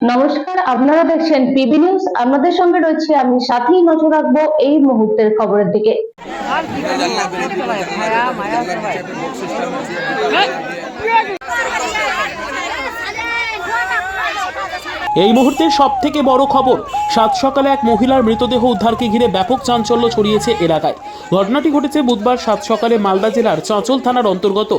নমস্কার, আপনারা দেখছেন পিবি নিউজ। আপনাদের সঙ্গে রয়েছে আমি সাথেই নজর রাখব এই মুহূর্তের খবরের দিকে। এই মুহূর্তের সব থেকে বড় খবর, সাত সকালে এক মহিলার মৃতদেহ উদ্ধারকে ঘিরে ব্যাপক চাঞ্চল্য ছড়িয়েছে এলাকায়। ঘটনাটি ঘটেছে বুধবার সাত সকালে মালদা জেলার চাঁচল থানার অন্তর্গত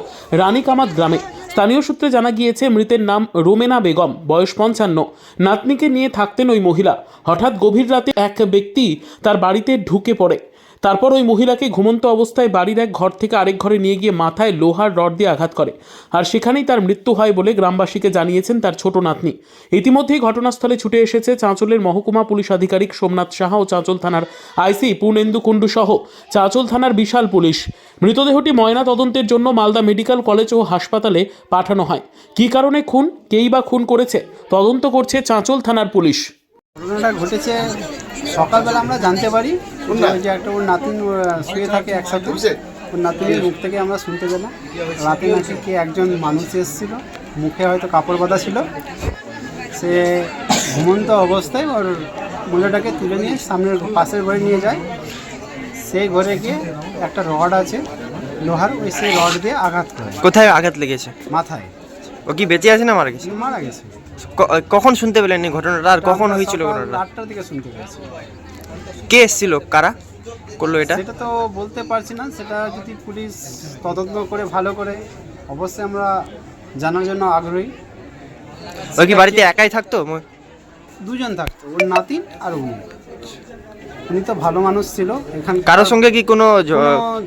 রানীকামাত গ্রামে। স্থানীয় সূত্রে জানা গিয়েছে, মৃতের নাম রোমেনা বেগম, বয়স পঞ্চান্ন। নাতনিকে নিয়ে থাকতেন ওই মহিলা। হঠাৎ গভীর রাতে এক ব্যক্তি তার বাড়িতে ঢুকে পড়ে। তারপর ওই মহিলাকে ঘুমন্ত অবস্থায় বাড়ির এক ঘর থেকে আরেক ঘরে নিয়ে গিয়ে মাথায় লোহার রড দিয়ে আঘাত করে। আর সেখানেই তার মৃত্যু হয় বলে গ্রামবাসীকে জানিয়েছেন তার ছোট নাতনি। ইতিমধ্যেই ঘটনাস্থলে ছুটে এসেছে চাঁচলের মহকুমা পুলিশ আধিকারিক সোমনাথ সাহা ও চাঁচল থানার আইসি পূর্ণেন্দু কুণ্ডু সহ। চাঁচল থানার বিশাল পুলিশ। মৃতদেহটি ময়না তদন্তের জন্য মালদা মেডিকেল কলেজ ও হাসপাতালে পাঠানো হয়। কী কারণে খুন, কেই বা খুন করেছে, তদন্ত করছে চাঁচল থানার পুলিশ। ঘটেছে সকালবেলা আমরা জানতে পারি যে যে একটা ওর নাতিন শুয়ে থাকে একসাথে। ওর নাতিনের মুখ থেকে আমরা শুনতে পেলাম। রাতে নাকি কে একজন মানুষ এসেছিল। মুখে হয়তো কাপড় বাঁধা ছিল। সে ঘুমন্ত অবস্থায় ওর মহিলাটাকে তুলে নিয়ে সামনের পাশের ঘরে নিয়ে যায়। সেই ঘরে গিয়ে একটা রড আছে লোহার ওই সেই রড দিয়ে আঘাত করে। কোথায় আঘাত লেগেছে? মাথায়। ও কি বেঁচে আছে না মারা গেছে? মারা গেছে। কখন শুনতে পেলেন এই ঘটনাটা? আর কখন হয়েছিল ঘটনাটা? আটটার দিকে শুনতে পেয়েছি। কে এসেছিল? কারা করল এটা? সেটা তো বলতে পারছি না। সেটা যদি পুলিশ তদন্ত করে ভালো করে অবশ্যই আমরা জানার জন্য আগ্রহী। ও কি বাড়িতে একাই থাকতো? দুজন থাকতো ওর নাতিন আর উনি উনি তো ভালো মানুষ ছিল। এখান কারোর সঙ্গে কি কোনো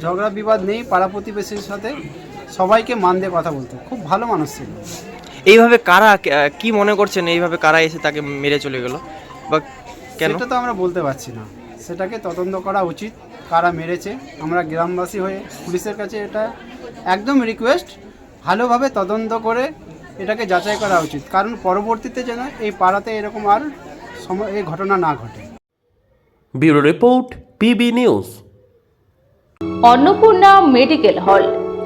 ঝগড়া বিবাদ নেই। পাড়া প্রতিবেশীর সাথে। সবাইকে মান দিয়ে কথা বলতো খুব ভালো মানুষ ছিল। এইভাবে কারা কে- মনে করছেন এইভাবে কারা এসে তাকে মেরে চলে গেল? বা কেন? সেটা তো আমরা বলতে পারছি না। সেটাকে তদন্ত করা উচিত কারা মেরেছে। আমরা গ্রামবাসী হয়ে পুলিশের কাছে এটা একদম রিকোয়েস্ট ভালোভাবে তদন্ত করে এটাকে যাচাই করা উচিত। কারণ পরবর্তীতে যেন এই পাড়াতে এরকম আর সম- এই ঘটনা না ঘটে। Bureau report PB news. Annapurna medical hall.